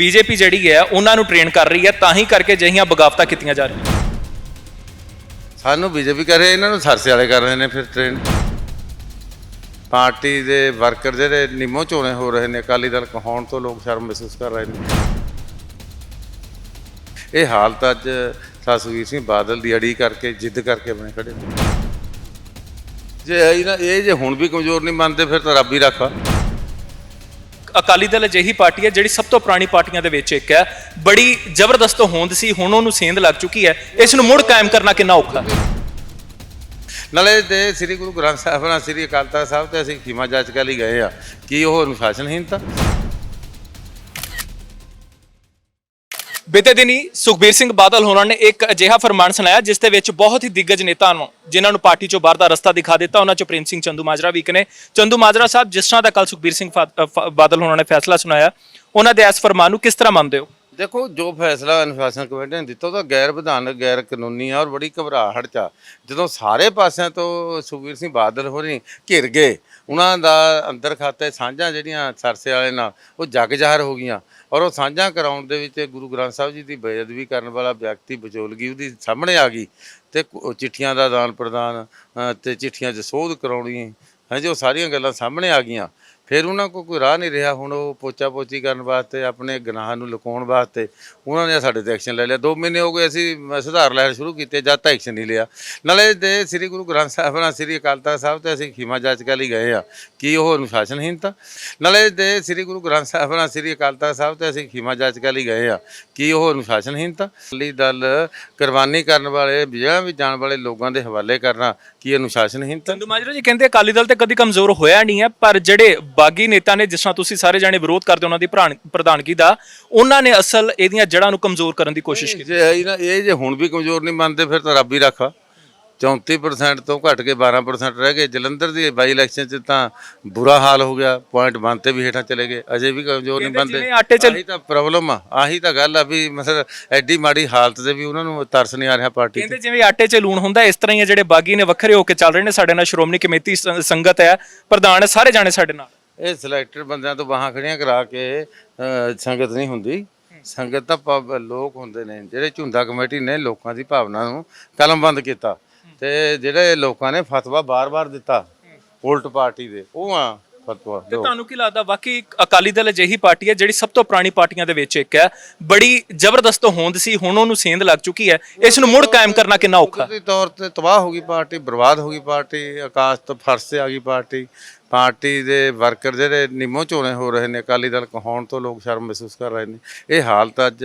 BJP ਜਿਹੜੀ ਹੈ, ਉਹਨਾਂ ਨੂੰ ਟ੍ਰੇਨ ਕਰ ਰਹੀ ਹੈ, ਤਾਂ ਹੀ ਕਰਕੇ ਅਜਿਹੀਆਂ ਬਗਾਵਤਾਂ ਕੀਤੀਆਂ ਜਾ ਰਹੀਆਂ। ਸਾਨੂੰ ਬੀਜੇਪੀ ਕਰ ਰਹੇ ਇਹਨਾਂ ਨੂੰ ਸਰਸੇ ਵਾਲੇ ਕਰ ਰਹੇ ਨੇ ਫਿਰ ਟ੍ਰੇਨ ਪਾਰਟੀ ਦੇ ਵਰਕਰ ਜਿਹੜੇ ਨਿੰਮੋ ਝੋਣੇ ਹੋ ਰਹੇ ਨੇ, ਅਕਾਲੀ ਦਲ ਕਹਾਉਣ ਤੋਂ ਲੋਕ ਸ਼ਰਮ ਮਹਿਸੂਸ ਕਰ ਰਹੇ ਨੇ। ਇਹ ਹਾਲਤ ਅੱਜ ਸਤਸਵੀਰ ਸਿੰਘ ਬਾਦਲ ਦੀ ਅੜੀ ਕਰਕੇ, ਜਿੱਦ ਕਰਕੇ ਬਣੇ ਖੜੇ ਨੇ। ਜੇ ਨਾ, ਇਹ ਜੇ ਹੁਣ ਵੀ ਕਮਜ਼ੋਰ ਨਹੀਂ ਮੰਨਦੇ, ਫਿਰ ਤਾਂ ਰੱਬ ਹੀ ਰੱਖਾ। ਅਕਾਲੀ ਦਲ ਅਜਿਹੀ ਪਾਰਟੀ ਹੈ ਜਿਹੜੀ ਸਭ ਤੋਂ ਪੁਰਾਣੀ ਪਾਰਟੀਆਂ ਦੇ ਵਿੱਚ ਇੱਕ ਹੈ। ਬੜੀ ਜ਼ਬਰਦਸਤ ਹੋਂਦ ਸੀ, ਹੁਣ ਉਹਨੂੰ ਸੇਂਧ ਲੱਗ ਚੁੱਕੀ ਹੈ। ਇਸ ਨੂੰ ਮੁੜ ਕਾਇਮ ਕਰਨਾ ਕਿੰਨਾ ਔਖਾ ਨਾਲੇ ਤੇ ਸ੍ਰੀ ਗੁਰੂ ਗ੍ਰੰਥ ਸਾਹਿਬ ਨਾਲ ਸ੍ਰੀ ਅਕਾਲ ਤਖਤ ਸਾਹਿਬ ਤੇ ਅਸੀਂ ਖੀਮਾ ਜਾਚ ਕੇ ਲਈ ਗਏ ਆ। ਕੀ ਉਹ ਅਨੁਸ਼ਾਸਨਹੀਨਤਾ ਬੀਤੇ ਦਿਨੀ ਸੁਖਬੀਰ ਸਿੰਘ ਬਾਦਲ ਹੋਰਾਂ ਨੇ ਇੱਕ ਅਜਿਹਾ ਫਰਮਾਨ ਸੁਣਾਇਆ, ਜਿਸ ਦੇ ਵਿੱਚ ਬਹੁਤ ਹੀ ਦਿੱਗਜ ਨੇਤਾ ਨੂੰ, ਜਿਨ੍ਹਾਂ ਨੂੰ ਪਾਰਟੀ ਚੋਂ ਬਾਹਰ ਦਾ ਰਸਤਾ ਦਿਖਾ ਦਿੱਤਾ, ਉਹਨਾਂ ਚੋਂ ਪ੍ਰੇਮ ਸਿੰਘ ਚੰਦੂ ਮਾਜਰਾ ਵੀ ਇੱਕ ਨੇ। ਚੰਦੂ ਮਾਜਰਾ ਸਾਹਿਬ, ਜਿਸ ਤਰ੍ਹਾਂ ਦਾ ਕੱਲ ਸੁਖਬੀਰ ਸਿੰਘ ਫਾ- ਬਾਦਲ ਹੋਰਾਂ ਨੇ ਫੈਸਲਾ ਸੁਣਾਇਆ, ਉਹਨਾਂ ਦੇ ਇਸ ਫਰਮਾਨ ਨੂੰ ਕਿਸ ਤਰ੍ਹਾਂ ਮੰਨਦੇ ਹੋ? ਦੇਖੋ ਜੋ ਫੈਸਲਾ ਅਨੁਸ਼ਾਸਨ ਕਮੇਟੀ ਨੇ ਦਿੱਤਾ ਉਹ ਤਾਂ ਗੈਰ ਵਿਧਾਨਕ ਗੈਰ ਕਾਨੂੰਨੀ ਆ ਔਰ ਬੜੀ ਘਬਰਾਹਟ ਚ ਆ। ਜਦੋਂ ਸਾਰੇ ਪਾਸਿਆਂ ਤੋਂ ਸੁਖਬੀਰ ਸਿੰਘ ਬਾਦਲ ਹੋਰੀ ਘਿਰ ਗਏ ਉਹਨਾਂ ਦਾ ਅੰਦਰ ਖਾਤੇ ਸਾਂਝਾਂ ਜਿਹੜੀਆਂ ਸਰਸੇ ਵਾਲੇ ਨਾਲ ਉਹ ਜੱਗ ਜ਼ਾਹਰ ਹੋ ਗਈਆਂ। ਔਰ ਉਹ ਸਾਂਝਾਂ ਕਰਾਉਣ ਦੇ ਵਿੱਚ ਗੁਰੂ ਗ੍ਰੰਥ ਸਾਹਿਬ ਜੀ ਦੀ ਬੇਅਦਬੀ ਕਰਨ ਵਾਲਾ ਵਿਅਕਤੀ ਬਚੋਲਗੀ ਉਹਦੀ ਸਾਹਮਣੇ ਆ ਗਈ ਤੇ ਕੁ- ਚਿੱਠੀਆਂ ਦਾ ਆਦਾਨ ਪ੍ਰਦਾਨ ਅ, ਤੇ ਚਿੱਠੀਆਂ 'ਚ ਸੋਧ ਕਰਾਉਣੀ ਹੈ ਉਹ ਸਾਰੀਆਂ ਗੱਲਾਂ ਸਾਹਮਣੇ ਆ ਗਈਆਂ। ਫਿਰ ਉਹਨਾਂ ਕੋਲ ਕੋਈ ਰਾਹ ਨਹੀਂ ਰਿਹਾ। ਹੁਣ ਉਹ ਪੋਚਾ ਪੋਚੀ ਕਰਨ ਵਾਸਤੇ, ਆਪਣੇ ਗਨਾਹਾਂ ਨੂੰ ਲੁਕਾਉਣ ਵਾਸਤੇ ਉਹਨਾਂ ਨੇ ਸਾਡੇ ਤੇ ਐਕਸ਼ਨ ਲੈ ਲਿਆ। 2 ਮਹੀਨੇ ਹੋ ਗਏ ਅਸੀਂ ਸੁਧਾਰ ਲੈਣ ਸ਼ੁਰੂ ਕੀਤੇ, ਜਦ ਤੱਕ ਐਕਸ਼ਨ ਨਹੀਂ ਲਿਆ। ਨਾਲੇ ਦੇ ਸ੍ਰੀ ਗੁਰੂ ਗ੍ਰੰਥ ਸਾਹਿਬ ਨਾਲ, ਸ੍ਰੀ ਅਕਾਲ ਤਖਤ ਸਾਹਿਬ ਤੇ ਅਸੀਂ ਖੀਮਾ ਜਾਚ ਲਈ ਗਏ ਆ ਕੀ ਉਹ ਅਨੁਸ਼ਾਸਨਹੀਨਤਾ ਨਾਲੇ ਦੇ ਸ੍ਰੀ ਗੁਰੂ ਗ੍ਰੰਥ ਸਾਹਿਬ ਨਾਲ, ਸ੍ਰੀ ਅਕਾਲ ਤਖਤ ਸਾਹਿਬ ਤੇ ਅਸੀਂ ਖੀਮਾ ਜਾਚ ਲਈ ਗਏ ਆ ਕੀ ਉਹ ਅਨੁਸ਼ਾਸਨਹੀਨਤਾ ਅਕਾਲੀ ਦਲ ਕੁਰਬਾਨੀ ਕਰਨ ਵਾਲੇ ਜਿਹੜਾ ਵੀ ਜਾਣ ਵਾਲੇ ਲੋਕਾਂ ਦੇ ਹਵਾਲੇ ਕਰਨਾ ਕੀ ਅਨੁਸ਼ਾਸਨਹੀਨਤਾ ਚੰਦੂ ਮਾਜਰਾ ਜੀ, ਕਹਿੰਦੇ ਅਕਾਲੀ ਦਲ ਤੇ ਕਦੀ ਕਮਜ਼ੋਰ ਹੋਇਆ ਨਹੀਂ ਹੈ, ਪਰ ਜਿਹੜੇ ਬਾਗੀ ਨੇਤਾ ਨੇ ਜਿਸ ਤਰ੍ਹਾਂ ਤੁਸੀਂ ਸਾਰੇ ਜਾਣੇ ਵਿਰੋਧ ਕਰਦੇ ਉਹਨਾਂ ਦੀ ਪ੍ਰਧਾਨਗੀ ਦਾ ਉਹਨਾਂ ਨੇ ਅਸਲ ਇਹਦੀਆਂ ਜੜ੍ਹਾਂ ਨੂੰ ਕਮਜ਼ੋਰ ਕਰਨ ਦੀ ਕੋਸ਼ਿਸ਼ ਕੀਤੀ। ਜੇ ਇਹ ਨਾ ਇਹ ਜੇ ਹੁਣ ਵੀ ਕਮਜ਼ੋਰ ਨਹੀਂ ਮੰਨਦੇ ਫਿਰ ਤਾਂ ਰੱਬ ਹੀ ਰੱਖਾ 34% ਤੋਂ ਘਟ ਕੇ 12% ਰਹਿ ਗਏ। ਜਲੰਧਰ ਦੀ ਬਾਈ ਇਲੈਕਸ਼ਨ 'ਚ ਤਾਂ ਬੁਰਾ ਹਾਲ ਹੋ ਗਿਆ। ਪੁਆਇੰਟ 1 ਤੇ ਵੀ ਹੇਠਾਂ ਚਲੇ ਗਏ। ਅਜੇ ਵੀ ਕਮਜ਼ੋਰ ਨਹੀਂ ਕਹਿੰਦੇ ਮੰਨਦੇ। ਜਿਵੇਂ ਆਟੇ 'ਚ- ਆਹੀ ਤਾਂ ਪ੍ਰੋਬਲਮ ਆ। ਆਹੀ ਤਾਂ ਗੱਲ ਆ ਵੀ ਮਸਲ ਐਡੀ ਮਾੜੀ ਹਾਲਤ ਤੇ ਵੀ ਉਹਨਾਂ ਨੂੰ ਤਰਸ ਨਹੀਂ ਆ ਰਿਹਾ ਪਾਰਟੀ ਕਹਿੰਦੇ ਜਿਵੇਂ ਆਟੇ 'ਚ ਲੂਣ ਹੁੰਦਾ ਇਸ ਤਰ੍ਹਾਂ ਹੀ ਜਿਹੜੇ ਬਾਗੀ ਨੇ ਵੱਖਰੇ ਹੋ ਕੇ ਚੱਲ ਰਹੇ ਨੇ। ਸਾਡੇ ਨਾਲ ਸ਼੍ਰੋਮਣੀ ਕਮੇਟੀ ਸ- ਸੰਗਤ ਹੈ। ਪ੍ਰਧਾਨ ਹੈ ਸਾਰੇ ਜਾਣੇ ਸਾਡੇ ਨਾਲ। ਇਹ ਸਿਲੈਕਟਡ ਬੰਦਿਆਂ ਤੋਂ ਬਾਹਾਂ ਖੜੀਆਂ ਕਰਾ ਕੇ ਸੰਗਤ ਨਹੀਂ ਹੁੰਦੀ। ਸੰਗਤ ਤਾਂ ਪਬ- ਲੋਕ ਹੁੰਦੇ ਨੇ ਜਿਹੜੇ ਝੁੰਦਾ ਕਮੇਟੀ ਨੇ ਲੋਕਾਂ ਦੀ ਭਾਵਨਾ ਨੂੰ ਕਲਮਬੰਦ ਕੀਤਾ। ਤੇ ਜਿਹੜੇ ਲੋਕਾਂ ਨੇ ਫਤਵਾ ਬਾਰ-ਬਾਰ ਦਿੱਤਾ ਉਲਟ ਪਾਰਟੀ ਦੇ ਉਹ ਆ ਫਤਵਾ ਤੇ ਤੁਹਾਨੂੰ ਕੀ ਲੱਗਦਾ ਵਾਕਈ ਅਕਾਲੀ ਦਲ ਅਜਿਹੀ ਪਾਰਟੀ ਹੈ ਜਿਹੜੀ ਸਭ ਤੋਂ ਪੁਰਾਣੀ ਪਾਰਟੀਆਂ ਦੇ ਵਿੱਚ ਇੱਕ ਹੈ। ਬੜੀ ਜ਼ਬਰਦਸਤ ਹੋਂਦ ਸੀ ਹੁਣ ਉਹਨੂੰ ਸੇਂਧ ਲੱਗ ਚੁੱਕੀ ਹੈ। ਇਸ ਨੂੰ ਮੁੜ ਕਾਇਮ ਕਰਨਾ ਕਿੰਨਾ ਔਖਾ? ਹੈ? ਕੁਦਰਤੀ ਤੌਰ ਤੇ ਤਬਾਹ ਹੋ ਗਈ ਪਾਰਟੀ ਬਰਬਾਦ ਹੋ ਗਈ ਪਾਰਟੀ ਆਕਾਸ਼ ਤੋਂ ਫਰਸ਼ ਤੇ ਆ ਗਈ ਪਾਰਟੀ। ਪਾਰਟੀ ਦੇ ਵਰਕਰ ਜਿਹੜੇ ਨਿੰਮੋ ਝੋਣੇ ਹੋ ਰਹੇ ਨੇ ਅਕਾਲੀ ਦਲ ਕਹਾਉਣ ਤੋਂ ਲੋਕ ਸ਼ਰਮ ਮਹਿਸੂਸ ਕਰ ਰਹੇ ਨੇ। ਇਹ ਹਾਲਤ ਅੱਜ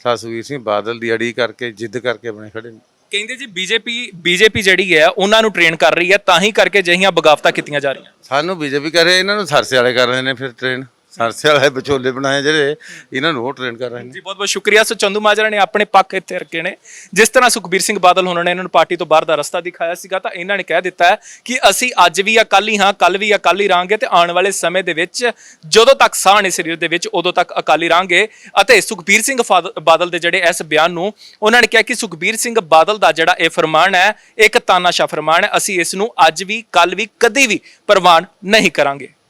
ਸਤਸਵੀਰ ਸਿੰਘ ਬਾਦਲ ਦੀ ਅੜੀ ਕਰਕੇ ਜਿੱਦ ਕਰਕੇ ਬਣੇ ਖੜੇ ਨੇ। ਕਹਿੰਦੇ ਜੀ ਬੀਜੇਪੀ ਬੀਜੇਪੀ ਜਿਹੜੀ ਹੈ, ਉਹਨਾਂ ਨੂੰ ਟ੍ਰੇਨ ਕਰ ਰਹੀ ਹੈ, ਤਾਂ ਹੀ ਕਰਕੇ ਅਜਿਹੀਆਂ ਬਗਾਵਤਾਂ ਕੀਤੀਆਂ ਜਾ ਰਹੀਆਂ। ਸਾਨੂੰ ਬੀਜੇਪੀ ਕਰ ਰਹੇ ਇਹਨਾਂ ਨੂੰ ਸਰਸੇ ਵਾਲੇ ਕਰ ਰਹੇ ਨੇ ਫਿਰ ਟ੍ਰੇਨ ਸਰਸੇ ਵਾਲੇ ਵਿਚੋਲੇ ਬਣਾਏ ਜਿਹੜੇ ਇਹਨਾਂ ਨੂੰ ਉਹ ਟ੍ਰੇਨ ਕਰ ਰਹੇ ਨੇ। ਜੀ ਬਹੁਤ ਬਹੁਤ ਸ਼ੁਕਰੀਆ। ਸੋ ਚੰਦੂ ਮਾਜਰਾ ਨੇ ਆਪਣੇ ਪੱਖ ਇੱਥੇ ਰੱਖੇ ਨੇ। ਜਿਸ ਤਰ੍ਹਾਂ ਸੁਖਬੀਰ ਸਿੰਘ ਬਾਦਲ ਹੋਣਾ ਨੇ ਇਹਨਾਂ ਨੂੰ ਪਾਰਟੀ ਤੋਂ ਬਾਹਰ ਦਾ ਰਸਤਾ ਦਿਖਾਇਆ ਸੀਗਾ, ਤਾਂ ਇਹਨਾਂ ਨੇ ਕਹਿ ਦਿੱਤਾ ਹੈ ਕਿ ਅਸੀਂ ਅੱਜ ਵੀ ਅਕਾਲੀ ਹਾਂ ਕੱਲ ਵੀ ਅਕਾਲੀ ਰਾਂਗੇ ਤੇ ਆਉਣ ਵਾਲੇ ਸਮੇਂ ਦੇ ਵਿੱਚ ਜਦੋਂ ਤੱਕ ਸਾਹ ਨੇ ਸਰੀਰ ਦੇ ਵਿੱਚ, ਉਦੋਂ ਤੱਕ ਅਕਾਲੀ ਰਾਂਗੇ ਅਤੇ ਸੁਖਬੀਰ ਸਿੰਘ ਫਾਦ- ਬਾਦਲ ਦੇ ਜਿਹੜੇ ਇਸ ਬਿਆਨ ਨੂੰ ਉਹਨਾਂ ਨੇ ਕਿਹਾ ਕਿ ਸੁਖਬੀਰ ਸਿੰਘ ਬਾਦਲ ਦਾ ਜਿਹੜਾ ਇਹ ਫਰਮਾਨ ਹੈ ਇੱਕ ਤਾਨਾਸ਼ਾਹ ਫਰਮਾਨ ਹੈ, ਅਸੀਂ ਇਸ ਨੂੰ ਅੱਜ ਵੀ ਕੱਲ ਵੀ, ਕਦੇ ਵੀ ਪ੍ਰਵਾਨ ਨਹੀਂ ਕਰਾਂਗੇ।